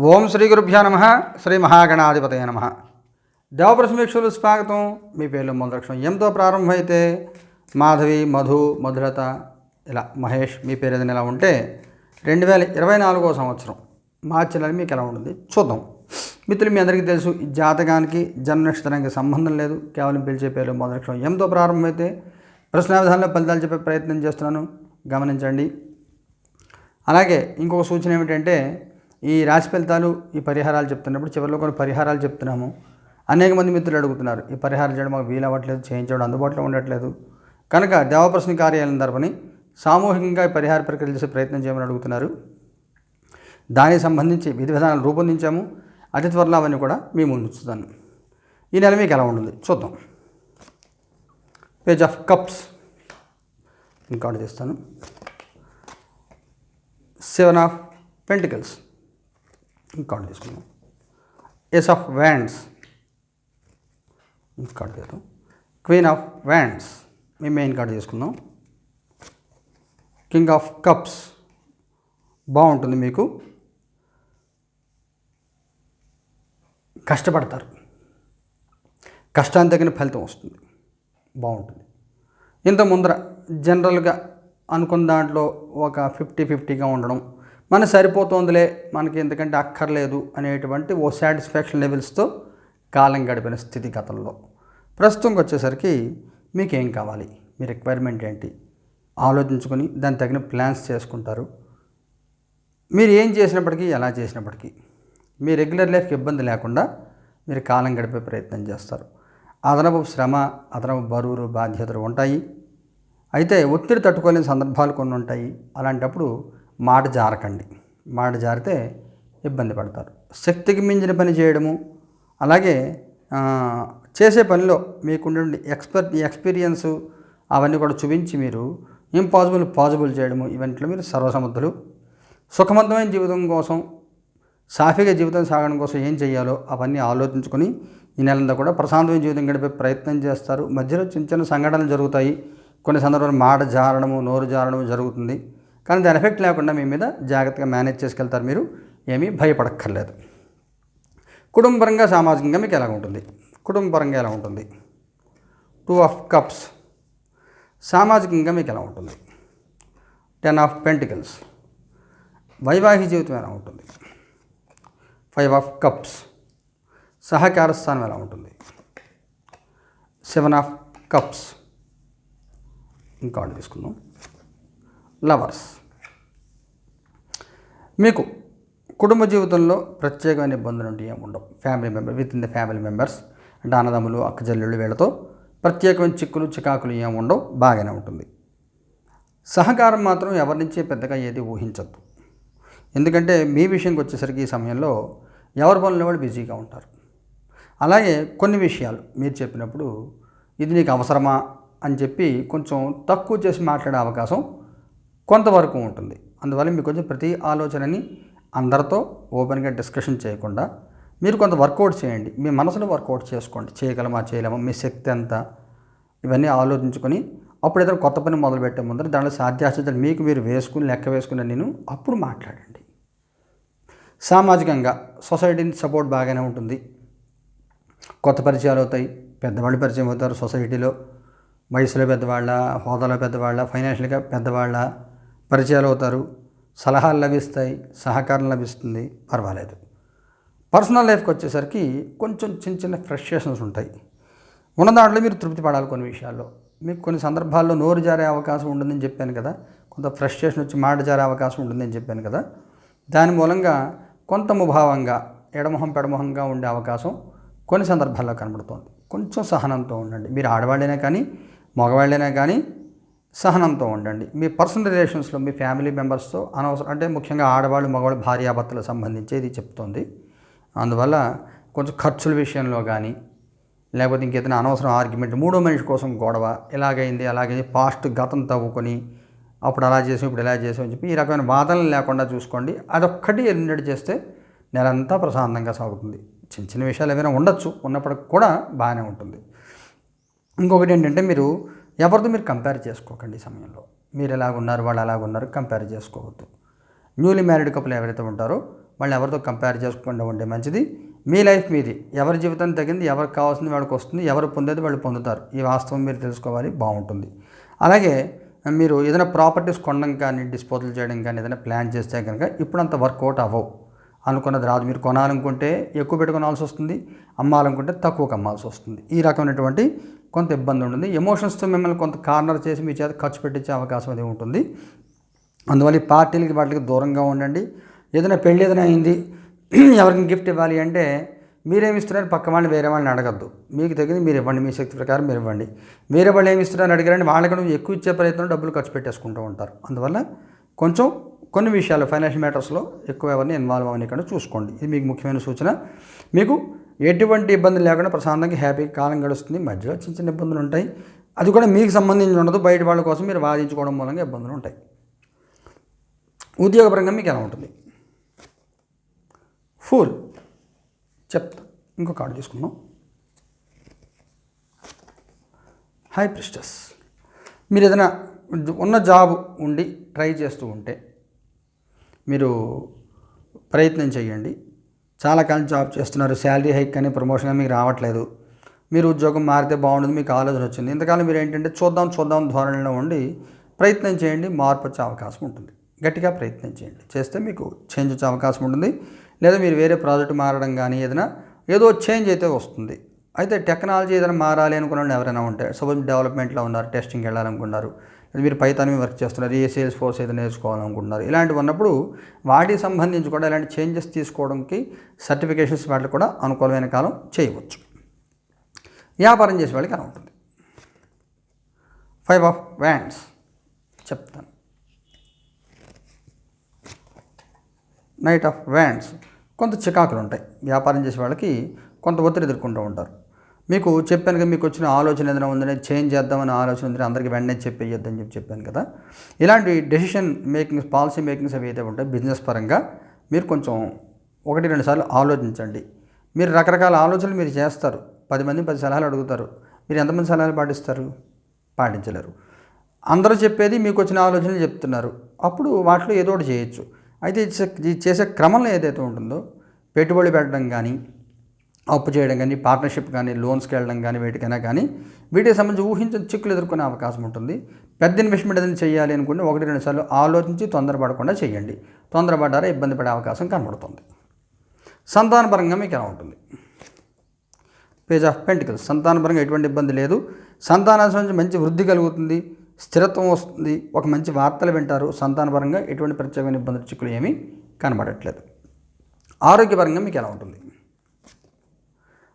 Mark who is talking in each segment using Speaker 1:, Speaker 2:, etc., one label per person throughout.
Speaker 1: ఓం శ్రీ గురుభ్యో నమ. శ్రీ మహాగణాధిపతయ నమ. దేవప్రసమీక్షలు స్వాగతం. మీ పేర్లు మొదలక్షణం ఎంతో ప్రారంభమైతే మాధవి మధు మధురత ఇలా మహేష్ మీ పేరు ఏదైనా ఇలా ఉంటే రెండు వేల ఇరవై నాలుగో సంవత్సరం మార్చి నెల మీకు ఎలా ఉంటుంది? చూద్దాం. మిత్రులు మీ అందరికీ తెలుసు ఈ జాతకానికి జన్మ నక్షత్రానికి సంబంధం లేదు. కేవలం పిలిచే పేర్లు మొదలక్షణం ఎంతో ప్రారంభమైతే ప్రశ్న విధానంలో ఫలితాలు చెప్పే ప్రయత్నం చేస్తున్నాను. గమనించండి. అలాగే ఇంకొక సూచన ఏమిటంటే ఈ రాశి ఫలితాలు ఈ పరిహారాలు చెప్తున్నప్పుడు చివరిలో కొన్ని పరిహారాలు చెప్తున్నాము. అనేక మంది మిత్రులు అడుగుతున్నారు ఈ పరిహారం చేయడం మాకు వీలు అవ్వట్లేదు చేయించడం అందుబాటులో ఉండట్లేదు. కనుక దేవప్రశ్న కార్యాలయం తరపుని సామూహికంగా ఈ పరిహార ప్రక్రియ చేసే ప్రయత్నం చేయమని అడుగుతున్నారు. దానికి సంబంధించి విధి విధానాలు రూపొందించాము. అతి త్వరలో అవన్నీ కూడా మీ ముందు ఉంచుతాను. ఈ నెల మీకు ఎలా ఉంటుంది? చూద్దాం. Page of cups. ఇంకా చేస్తాను. Seven of pentacles. ఇంకోటి తీసుకుందాం. ఎస్ ఆఫ్ వ్యాండ్స్ ఇంకోటి చేద్దాం క్వీన్ ఆఫ్ వ్యాండ్స్ మీ మెయిన్ కార్డు తీసుకుందాం. కింగ్ ఆఫ్ కప్స్ బాగుంటుంది మీకు. కష్టపడతారు. కష్టానికి తగిన ఫలితం వస్తుంది. బాగుంటుంది. ఇంత ముందర జనరల్గా అనుకున్న దాంట్లో ఒక ఫిఫ్టీ ఫిఫ్టీగా ఉండడం మన సరిపోతుందిలే మనకి ఎందుకంటే అక్కర్లేదు అనేటువంటి ఓ సాటిస్ఫాక్షన్ లెవెల్స్తో కాలం గడిపిన స్థితిగతుల్లో ప్రస్తుతంకి వచ్చేసరికి మీకు ఏం కావాలి? మీ రిక్వైర్మెంట్ ఏంటి? ఆలోచించుకొని దాని తగిన ప్లాన్స్ చేసుకుంటారు. మీరు ఏం చేసినప్పటికీ ఎలా చేసినప్పటికీ మీ రెగ్యులర్ లైఫ్కి ఇబ్బంది లేకుండా మీరు కాలం గడిపే ప్రయత్నం చేస్తారు. అదనపు శ్రమ అదనపు బరువులు బాధ్యతలు ఉంటాయి. అయితే ఒత్తిడి తట్టుకోలేని సందర్భాలు కొన్ని ఉంటాయి. అలాంటప్పుడు మాట జారకండి. మాట జారితే ఇబ్బంది పడతారు. శక్తికి మించిన పని చేయడము అలాగే చేసే పనిలో మీకుండే ఎక్స్పర్ట్ ఎక్స్పీరియన్స్ అవన్నీ కూడా చూపించి మీరు ఇంపాసిబుల్ పాసిబుల్ చేయడము ఇవన్నిట్లో మీరు సర్వసమర్థులు సుఖవంతమైన జీవితం కోసం సాఫీగా జీవితం సాగడం కోసం ఏం చేయాలో అవన్నీ ఆలోచించుకొని ఈ నెలంతా కూడా ప్రశాంతమైన జీవితం గడిపే ప్రయత్నం చేస్తారు. మధ్యలో చిన్న చిన్న సంఘటనలు జరుగుతాయి. కొన్ని సందర్భాలు మాట జారడము నోరు జారడము జరుగుతుంది. కానీ దాని ఎఫెక్ట్ లేకుండా మీ మీద జాగ్రత్తగా మేనేజ్ చేసుకెళ్తారు మీరు. ఏమీ భయపడక్కర్లేదు. కుటుంబపరంగా సామాజికంగా మీకు ఎలా ఉంటుంది? కుటుంబపరంగా ఎలా ఉంటుంది? Two of cups. సామాజికంగా మీకు ఎలా ఉంటుంది? Ten of pentacles. వైవాహిక జీవితం ఎలా ఉంటుంది? Five of cups. సహకార స్థానం ఎలా ఉంటుంది? Seven of cups. ఇంకా తీసుకుందాం. లవర్స్. మీకు కుటుంబ జీవితంలో ప్రత్యేకమైన ఇబ్బందులు ఉంటే ఏమి ఉండవు. Family member with in the family members అంటే అన్నదమ్ములు అక్కజల్లుళ్ళు వీళ్ళతో ప్రత్యేకమైన చిక్కులు చికాకులు ఏమి ఉండవు. బాగానే ఉంటుంది. సహకారం మాత్రం ఎవరి నుంచి పెద్దగా ఏది ఊహించద్దు. ఎందుకంటే మీ విషయంకి వచ్చేసరికి ఈ సమయంలో ఎవరి పనులు వాళ్ళు బిజీగా ఉంటారు. అలాగే కొన్ని విషయాలు మీరు చెప్పినప్పుడు ఇది నీకు అవసరమా? అని చెప్పి కొంచెం తక్కువ చేసి మాట్లాడే అవకాశం కొంతవరకు ఉంటుంది. అందువల్ల మీకు కొంచెం ప్రతి ఆలోచనని అందరితో ఓపెన్గా డిస్కషన్ చేయకుండా మీరు కొంత వర్కౌట్ చేయండి. మీ మనసులో వర్కౌట్ చేసుకోండి. చేయగలమా చేయలేమా మీ శక్తి ఎంత? ఇవన్నీ ఆలోచించుకొని అప్పుడు ఏదైనా కొత్త పని మొదలు పెట్టే ముందర దాంట్లో సాధ్యాసాధ్యాలు మీకు మీరు వేసుకుని లెక్క వేసుకున్న నేను అప్పుడు మాట్లాడండి. సామాజికంగా సొసైటీని సపోర్ట్ బాగానే ఉంటుంది. కొత్త పరిచయాలు అవుతాయి. పెద్దవాళ్ళు పరిచయం అవుతారు. సొసైటీలో వయసులో పెద్దవాళ్ళ హోదాలో పెద్దవాళ్ళ ఫైనాన్షియల్గా పెద్దవాళ్ళ పరిచయాలు అవుతారు సలహాలు లభిస్తాయి. సహకారం లభిస్తుంది. పర్వాలేదు. పర్సనల్ లైఫ్కి వచ్చేసరికి కొంచెం చిన్న చిన్న ఫ్రస్ట్రేషన్స్ ఉంటాయి. ఉన్న దాంట్లో మీరు తృప్తి పడాలి కొన్ని విషయాల్లో. మీకు కొన్ని సందర్భాల్లో నోరు జారే అవకాశం ఉంటుందని చెప్పాను కదా. కొంత ఫ్రస్ట్రేషన్ వచ్చి మాట జారే అవకాశం ఉంటుందని చెప్పాను కదా. దాని మూలంగా కొంత ముభావంగా ఎడమొహం పెడమొహంగా ఉండే అవకాశం కొన్ని సందర్భాల్లో కనబడుతోంది. కొంచెం సహనంతో ఉండండి. మీరు ఆడవాళ్ళైనా కానీ మగవాళ్ళైనా కానీ సహనంతో ఉండండి. మీ పర్సనల్ రిలేషన్స్లో మీ ఫ్యామిలీ మెంబర్స్తో అనవసరం అంటే ముఖ్యంగా ఆడవాళ్ళు మగవాళ్ళు భార్యాభర్తలకు సంబంధించి ఇది చెప్తోంది. అందువల్ల కొంచెం ఖర్చుల విషయంలో కానీ లేకపోతే ఇంకేదైనా అనవసరం ఆర్గ్యుమెంట్ మూడో మనిషి కోసం గొడవ ఎలాగైంది అలాగైంది పాస్ట్ గతం తవ్వుకొని అప్పుడు అలా చేసాం ఇప్పుడు ఇలా చేసాం అని చెప్పి ఈ రకమైన వాదనలు లేకుండా చూసుకోండి. అదొక్కటి ఎన్నటి చేస్తే నెలంతా ప్రశాంతంగా సాగుతుంది. చిన్న చిన్న విషయాలు ఏమైనా ఉండొచ్చు ఉన్నప్పటికి కూడా బాగానే ఉంటుంది. ఇంకొకటి ఏంటంటే మీరు ఎవరితో మీరు కంపేర్ చేసుకోకండి ఈ సమయంలో. మీరు ఎలాగున్నారు వాళ్ళు ఎలాగున్నారు కంపేర్ చేసుకోవద్దు. న్యూలీ మ్యారీడ్ కపుల్ ఎవరైతే ఉంటారో వాళ్ళు ఎవరితో కంపేర్ చేసుకుండా ఉంటే మంచిది. మీ లైఫ్ మీది. ఎవరి జీవితం తగింది ఎవరికి కావాల్సింది వాళ్ళకి వస్తుంది ఎవరు పొందేది వాళ్ళు పొందుతారు. ఈ వాస్తవం మీరు తెలుసుకోవాలి బాగుంటుంది. అలాగే మీరు ఏదైనా ప్రాపర్టీస్ కొనడం కానీ డిస్పోజల్ చేయడం కానీ ఏదైనా ప్లాన్ చేస్తే కనుక ఇప్పుడు అంత వర్కౌట్ అవ్వవు. అనుకున్నది రాదు. మీరు కొనాలనుకుంటే ఎక్కువ పెట్టుకోవాల్సి వస్తుంది అమ్మాలనుకుంటే తక్కువ కమ్మాల్సి వస్తుంది. ఈ రకమైనటువంటి కొంత ఇబ్బంది ఉంటుంది. ఎమోషన్స్తో మిమ్మల్ని కొంత కార్నర్ చేసి మీ చేత ఖర్చు పెట్టించే అవకాశం అది ఉంటుంది. అందువల్ల ఈ పార్టీలకి వాటికి దూరంగా ఉండండి. ఏదైనా పెళ్ళి ఏదైనా అయింది ఎవరికి గిఫ్ట్ ఇవ్వాలి అంటే మీరేమి ఇస్తున్నారు? పక్క వాళ్ళని వేరే వాళ్ళని అడగద్దు. మీకు తగ్గింది మీరు ఇవ్వండి. మీ శక్తి ప్రకారం మీరు ఇవ్వండి. వేరే వాళ్ళు ఏమి ఇస్తున్నారని అడిగారని వాళ్ళకి ఎక్కువ ఇచ్చే ప్రయత్నం డబ్బులు ఖర్చు పెట్టేసుకుంటూ ఉంటారు. అందువల్ల కొంచెం కొన్ని విషయాలు ఫైనాన్షియల్ మ్యాటర్స్లో ఎక్కువ ఎవరిని ఇన్వాల్వ్ అవ్వనికుండా చూసుకోండి. ఇది మీకు ముఖ్యమైన సూచన. మీకు ఎటువంటి ఇబ్బంది లేకుండా ప్రశాంతంగా హ్యాపీగా కాలం గడుస్తుంది. మధ్యలో చిన్న చిన్న ఇబ్బందులు ఉంటాయి. అది కూడా మీకు సంబంధించి ఉండదు. బయట వాళ్ళ కోసం మీరు వాదించుకోవడం మూలంగా ఇబ్బందులు ఉంటాయి. ఉద్యోగపరంగా మీకు ఎలా ఉంటుంది? ఫుల్. చెప్తా. ఇంకో కార్డు తీసుకుందాం. హై ప్రిస్టస్ మీరు ఏదైనా ఉన్న జాబ్ ఉండి ట్రై చేస్తూ ఉంటే మీరు ప్రయత్నం చేయండి. చాలా కాలం జాబ్ చేస్తున్నారు. శాలరీ హైక్ కానీ ప్రమోషన్ మీకు రావట్లేదు. మీరు ఉద్యోగం మారితే బాగుంటుంది. మీకు ఆలోచన వచ్చింది. ఇంతకాలం మీరు ఏంటంటే చూద్దాం చూద్దాం ధోరణిలో ఉండి ప్రయత్నం చేయండి. మార్పు వచ్చే అవకాశం ఉంటుంది. గట్టిగా ప్రయత్నం చేయండి. చేస్తే మీకు చేంజ్ వచ్చే అవకాశం ఉంటుంది. లేదా మీరు వేరే ప్రాజెక్ట్ మారడం కానీ ఏదైనా ఏదో చేంజ్ అయితే వస్తుంది. అయితే టెక్నాలజీ ఏదైనా మారాలి అనుకున్న ఎవరైనా ఉంటే సపోజ్ డెవలప్మెంట్లో ఉన్నారు టెస్టింగ్కి వెళ్ళాలనుకున్నారు మీరు పైతాన్ వర్క్ చేస్తున్నారు ఏ సేల్స్ ఫోర్స్ అయితే నేర్చుకోవాలనుకుంటున్నారు. ఇలాంటివి ఉన్నప్పుడు వాటికి సంబంధించి కూడా ఇలాంటి చేంజెస్ తీసుకోవడానికి సర్టిఫికేషన్స్ వాటికి కూడా అనుకూలమైన కాలం చేయవచ్చు. వ్యాపారం చేసే వాళ్ళకి అలా ఉంటుంది. ఫైవ్ ఆఫ్ వ్యాండ్స్ చెప్తాను. నైట్ ఆఫ్ వ్యాండ్స్ కొంత చికాకులు ఉంటాయి. వ్యాపారం చేసే వాళ్ళకి కొంత ఒత్తిడి ఎదుర్కొంటూ ఉంటారు. మీకు చెప్పాను కదా మీకు వచ్చిన ఆలోచన ఏదైనా ఉందని చేంజ్ చేద్దామని ఆలోచన ఉందని అందరికీ వెంటనే చెప్పేయొద్దని చెప్పి చెప్పాను కదా. ఇలాంటి డెసిషన్ మేకింగ్స్ పాలసీ మేకింగ్స్ అవి అయితే ఉంటాయి బిజినెస్ పరంగా మీరు కొంచెం ఒకటి రెండు సార్లు ఆలోచించండి. మీరు రకరకాల ఆలోచనలు మీరు చేస్తారు. పది మంది పది సలహాలు అడుగుతారు. మీరు ఎంతమంది సలహాలు పాటిస్తారు? పాటించలేరు. అందరూ చెప్పేది మీకు వచ్చిన ఆలోచనలు చెప్తున్నారు. అప్పుడు వాటిలో ఏదో ఒకటి చేయొచ్చు. అయితే ఇది చేసే క్రమంలో ఏదైతే ఉంటుందో పెట్టుబడి పెట్టడం కానీ అప్పు చేయడం కానీ పార్ట్నర్షిప్ కానీ లోన్స్కి వెళ్ళడం కానీ వేటికైనా కానీ వీటికి సంబంధించి ఊహించిన చిక్కులు ఎదుర్కొనే అవకాశం ఉంటుంది. పెద్ద ఇన్వెస్ట్మెంట్ ఏదైనా చేయాలి అనుకుంటే ఒకటి రెండు సార్లు ఆలోచించి తొందరపడకుండా చేయండి. తొందరపడ్డారా ఇబ్బంది పడే అవకాశం కనబడుతుంది. సంతానపరంగా మీకు ఎలా ఉంటుంది? పేజ్ ఆఫ్ పెంటికల్స్ సంతానపరంగా ఎటువంటి ఇబ్బంది లేదు. సంతాన సంబంధించి మంచి వృద్ధి కలుగుతుంది. స్థిరత్వం వస్తుంది. ఒక మంచి వార్తలు వింటారు. సంతానపరంగా ఎటువంటి ప్రత్యేకమైన ఇబ్బందులు చిక్కులు ఏమీ కనబడట్లేదు. ఆరోగ్యపరంగా మీకు ఎలా ఉంటుంది?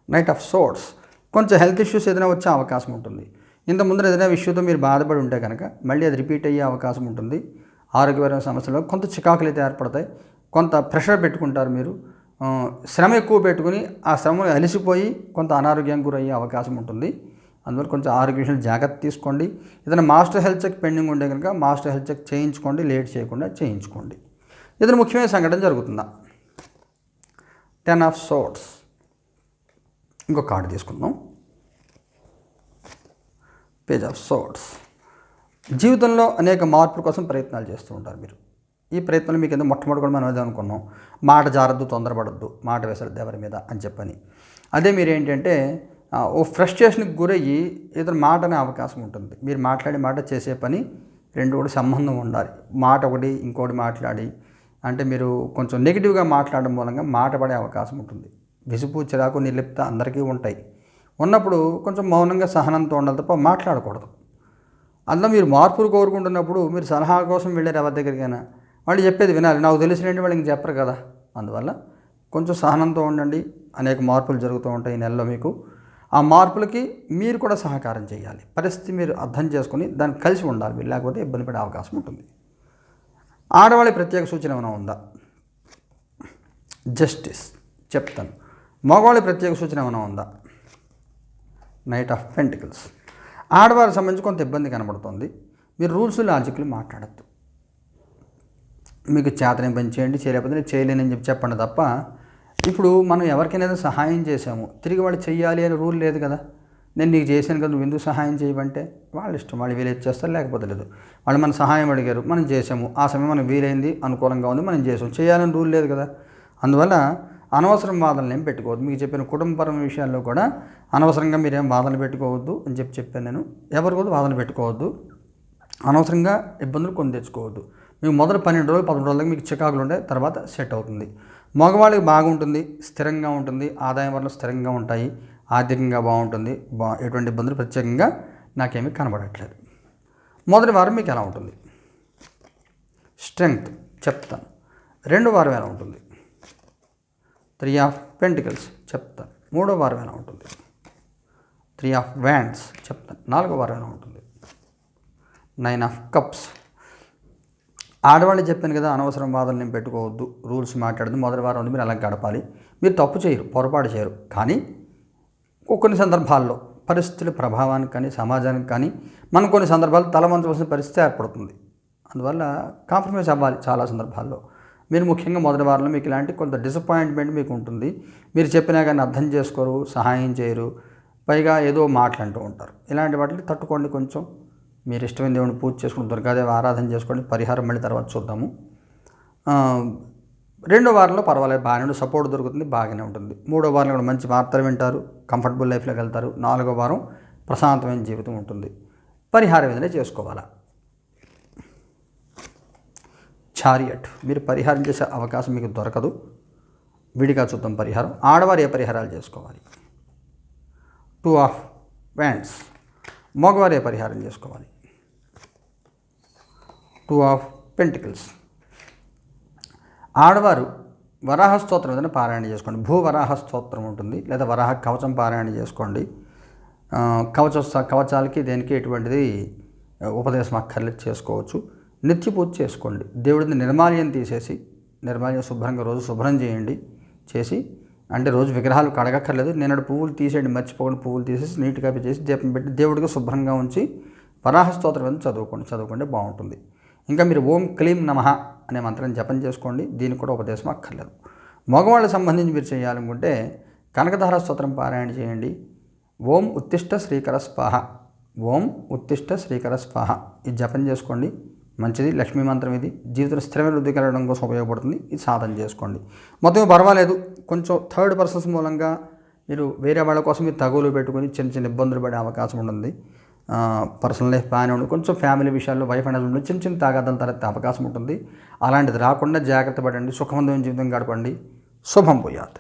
Speaker 1: నైట్ ఆఫ్ సోర్ట్స్ కొంచెం హెల్త్ ఇష్యూస్ ఏదైనా వచ్చే అవకాశం ఉంటుంది. ఇంత ముందర ఏదైనా ఇష్యూతో మీరు బాధపడి ఉంటే కనుక మళ్ళీ అది రిపీట్ అయ్యే అవకాశం ఉంటుంది. ఆరోగ్యపరమైన సమస్యలు కొంత చికాకులు అయితే ఏర్పడతాయి. కొంత ప్రెషర్ పెట్టుకుంటారు మీరు. శ్రమ ఎక్కువ పెట్టుకుని ఆ శ్రమ అలిసిపోయి కొంత అనారోగ్యం గురయ్యే అవకాశం ఉంటుంది. అందువల్ల కొంచెం ఆరోగ్య విషయంలో జాగ్రత్త తీసుకోండి. ఏదైనా మాస్టర్ హెల్త్ చెక్ పెండింగ్ ఉంటే కనుక మాస్టర్ హెల్త్ చెక్ చేయించుకోండి లేట్ చేయకుండా చేయించుకోండి. ఏదైనా ముఖ్యమైన సంఘటన జరుగుతుందా? టెన్ ఆఫ్ సోట్స్ ఇంకో కార్డు తీసుకుందాం. పేజ్ ఆఫ్ సోట్స్ జీవితంలో అనేక మార్పుల కోసం ప్రయత్నాలు చేస్తూ ఉంటారు మీరు. ఈ ప్రయత్నాలు మీకు ఏదో మొట్టమొదటి మనం ఏదో అనుకున్నాం? మాట జారద్దు తొందరపడద్దు మాట వేసరద్దు ఎవరి మీద అని చెప్పని. అదే మీరు ఏంటంటే ఓ ఫ్రస్ట్రేషన్కి గురయ్యి ఇతర మాట అనే అవకాశం ఉంటుంది. మీరు మాట్లాడే మాట చేసే పని రెండు కూడా సంబంధం ఉండాలి. మాట ఒకటి ఇంకోటి మాట్లాడి అంటే మీరు కొంచెం నెగిటివ్గా మాట్లాడడం మూలంగా మాట పడే అవకాశం ఉంటుంది. విసుపు చిరాకు నిర్లిప్త అందరికీ ఉంటాయి. ఉన్నప్పుడు కొంచెం మౌనంగా సహనంతో ఉండాలి తప్ప మాట్లాడకూడదు. అందులో మీరు మార్పులు కోరుకుంటున్నప్పుడు మీరు సలహా కోసం వెళ్ళారు ఎవరి దగ్గరికైనా. వాళ్ళు చెప్పేది వినాలి. నాకు తెలిసినట్టు వాళ్ళు ఇంక చెప్పరు కదా. అందువల్ల కొంచెం సహనంతో ఉండండి. అనేక మార్పులు జరుగుతూ ఉంటాయి ఈ నెలలో మీకు. ఆ మార్పులకి మీరు కూడా సహకారం చేయాలి. పరిస్థితి మీరు అర్థం చేసుకుని దాన్ని కలిసి ఉండాలి. మీరు లేకపోతే ఇబ్బంది పడే అవకాశం ఉంటుంది. ఆడవాళ్ళ ప్రత్యేక సూచన ఏమైనా ఉందా? జస్టిస్. చెప్తాను. మగవాళ్ళ ప్రత్యేక సూచన ఏమైనా ఉందా? నైట్ ఆఫ్ పెంటికల్స్ ఆడవారికి సంబంధించి కొంత ఇబ్బంది కనబడుతుంది. మీరు రూల్స్ లాజిక్లు మాట్లాడద్దు. మీకు చేతని పని చేయండి చేయలేకపోతే నేను చేయలేనని చెప్పి చెప్పండి తప్ప ఇప్పుడు మనం ఎవరికైనా సహాయం చేసాము తిరిగి వాళ్ళు చేయాలి అనే రూల్ లేదు కదా. నేను నీకు చేశాను కదా నువ్వు ఎందుకు సహాయం చేయమంటే? వాళ్ళ ఇష్టం వాళ్ళు వీలైతే చేస్తారు లేకపోతే లేదు. వాళ్ళు మన సహాయం అడిగారు మనం చేసాము ఆ సమయం మనకు వీలైంది అనుకూలంగా ఉంది మనం చేసాం చేయాలని రూల్ లేదు కదా. అందువల్ల అనవసరం వాదనలు ఏం పెట్టుకోవద్దు. మీకు చెప్పిన కుటుంబపరమైన విషయాల్లో కూడా అనవసరంగా మీరేం వాదనలు పెట్టుకోవద్దు అని చెప్పి చెప్పాను నేను. ఎవరు కూడా వాదనలు పెట్టుకోవద్దు. అనవసరంగా ఇబ్బందులు కొని తెచ్చుకోవద్దు. మీకు మొదటి పన్నెండు రోజులు పదకొండు రోజులకి మీకు చికాకులు ఉండే తర్వాత సెట్ అవుతుంది. మగవాళ్ళకి బాగుంటుంది స్థిరంగా ఉంటుంది ఆదాయం వల్ల స్థిరంగా ఉంటాయి ఆర్థికంగా బాగుంటుంది బా ఎటువంటి ఇబ్బందులు ప్రత్యేకంగా నాకేమీ కనబడట్లేదు. మొదటి వారం మీకు ఎలా ఉంటుంది? స్ట్రెంగ్త్ చెప్తాను. రెండు వారం ఎలా ఉంటుంది? త్రీ ఆఫ్ పెంటికల్స్ చెప్తాను. మూడో వారం ఎలా ఉంటుంది. త్రీ ఆఫ్ వ్యాండ్స్ చెప్తాను. నాలుగో వారం ఎలా ఉంటుంది. నైన్ ఆఫ్ కప్స్ ఆడవాళ్ళు చెప్పాను కదా అనవసరం బాధలు నేను పెట్టుకోవద్దు రూల్స్ మాట్లాడదు మొదటి వారం ఉంది మీరు అలా గడపాలి. మీరు తప్పు చేయరు పొరపాటు చేయరు. కానీ కొన్ని సందర్భాల్లో పరిస్థితుల ప్రభావానికి కానీ సమాజానికి కానీ మనం కొన్ని సందర్భాలు తలమంచవలసిన పరిస్థితి ఏర్పడుతుంది. అందువల్ల కాంప్రమైజ్ అవ్వాలి చాలా సందర్భాల్లో. మీరు ముఖ్యంగా మొదటి వారంలో మీకు ఇలాంటి కొంత డిసప్పాయింట్మెంట్ మీకు ఉంటుంది. మీరు చెప్పినా కానీ అర్థం చేసుకోరు సహాయం చేయరు. పైగా ఏదో మాట్లాడుతూ ఉంటారు. ఇలాంటి వాటిని తట్టుకోండి కొంచెం. మీరు ఇష్టమైన దేవుని పూజ చేసుకుని దుర్గాదేవి ఆరాధన చేసుకోండి. పరిహారం మళ్ళీ తర్వాత చూద్దాము. రెండో వారంలో పర్వాలేదు. బాగానే సపోర్ట్ దొరుకుతుంది. బాగానే ఉంటుంది. మూడో వారంలో కూడా మంచి వార్తలు వింటారు. కంఫర్టబుల్ లైఫ్లోకి వెళ్తారు. నాలుగో వారం ప్రశాంతమైన జీవితం ఉంటుంది. పరిహారం ఏదైనా చేసుకోవాలా? చారియట్ మీరు పరిహారం చేసే అవకాశం మీకు దొరకదు. విడిగా చూద్దాం పరిహారం. ఆడవారు ఏ పరిహారాలు చేసుకోవాలి? టూ ఆఫ్ వ్యాండ్స్ మగవారు ఏ పరిహారం చేసుకోవాలి? టూ ఆఫ్ పెంటికల్స్ ఆడవారు వరాహ స్తోత్రం ఏదైనా పారాయణ చేసుకోండి. భూ వరాహ స్తోత్రం ఉంటుంది. లేదా వరాహ కవచం పారాయణ చేసుకోండి. కవచ కవచాలకి దేనికి ఎటువంటిది ఉపదేశం అక్కర్లేదు చేసుకోవచ్చు. నిత్య పూజ చేసుకోండి. దేవుడిని నిర్మాల్యం తీసేసి నిర్మాల్యం శుభ్రంగా రోజు శుభ్రం చేయండి చేసి అంటే రోజు విగ్రహాలు కడగక్కర్లేదు. నేను పువ్వులు తీసేయండి మర్చిపోకుండా పువ్వులు తీసేసి నీట్గా చేసి దీపం పెట్టి దేవుడికి శుభ్రంగా ఉంచి వరాహ స్తోత్రం అనేది చదువుకోండి. చదువుకుంటే బాగుంటుంది. ఇంకా మీరు ఓం క్లీం నమః అనే మంత్రం జపం చేసుకోండి. దీనికి కూడా ఉపదేశం అక్కర్లేదు. మగవాళ్ళకి సంబంధించి మీరు చేయాలనుకుంటే కనకధార స్తోత్రం పారాయణ చేయండి. ఓం ఉత్తిష్ట శ్రీకర స్వాహ ఓం ఉత్తిష్ట శ్రీకర స్వాహ ఇది జపం చేసుకోండి. మంచిది లక్ష్మీ మంత్రం ఇది. జీవితంలో స్థిరమైన వృద్ధి కలగడం కోసం ఉపయోగపడుతుంది. ఇది సాధన చేసుకోండి. మొత్తం పర్వాలేదు. కొంచెం థర్డ్ పర్సన్స్ మూలంగా మీరు వేరే వాళ్ళ కోసం మీరు తగులు పెట్టుకొని చిన్న చిన్న ఇబ్బందులు పడే అవకాశం ఉంటుంది. పర్సనల్ లైఫ్ బాగానే ఉంటుంది కొంచెం ఫ్యామిలీ విషయాల్లో వైఫ్ అండ్ హస్బెండ్ చిన్న చిన్న తాగాదాలు తర్వాత అవకాశం ఉంటుంది. అలాంటిది రాకుండా జాగ్రత్త పడండి. సుఖవంతమైన జీవితం గడపండి. శుభం పోయాత్